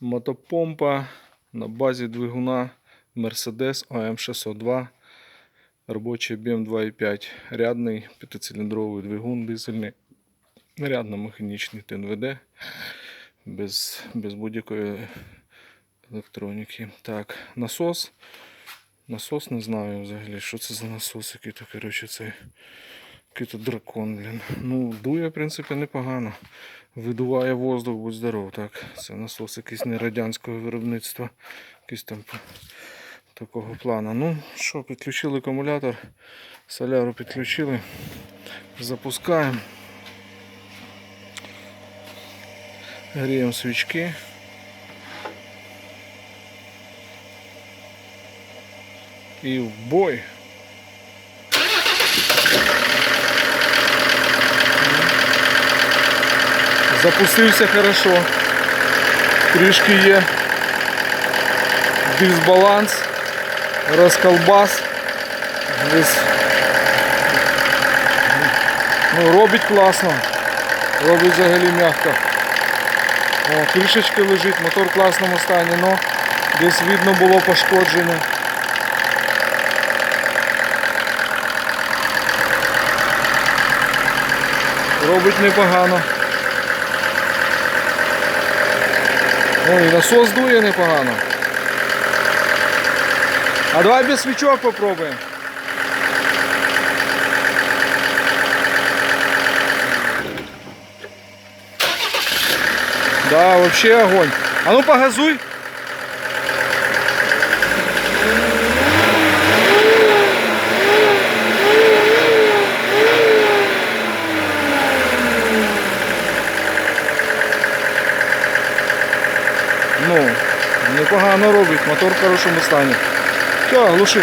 Мотопомпа на базі двигуна Mercedes AM602. Робочий об'єм 2,5. Рядний п'ятициліндровий двигун дизельний. Рядно-механічний ТНВД. Без, без будь-якої електроніки. Так, насос. Насос не знаю взагалі, що це за насос, який то, коротше, цей. Який то дракон, блін. Ну, дує, в принципі, непогано. Видуває воздух, будь здоров. Так, це насос якийсь не радянського виробництва. Якийсь там такого плану. Ну, що, підключили акумулятор. Соляру підключили. Запускаємо. Гріємо свічки. І в бой. Запустився хорошо. Трішки є дисбаланс, розколбас. Ну, робить класно. Робить взагалі м'яко. О, лежить, мотор в класному стані, але десь видно було пошкодження. Робить непогано. Ой, насос дує непогано. А давай без свічок попробуємо. Да, вообще огонь. А ну погазуй. Ну, непогано робить, мотор в хорошому стані. Все, глуши.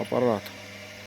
Апарат.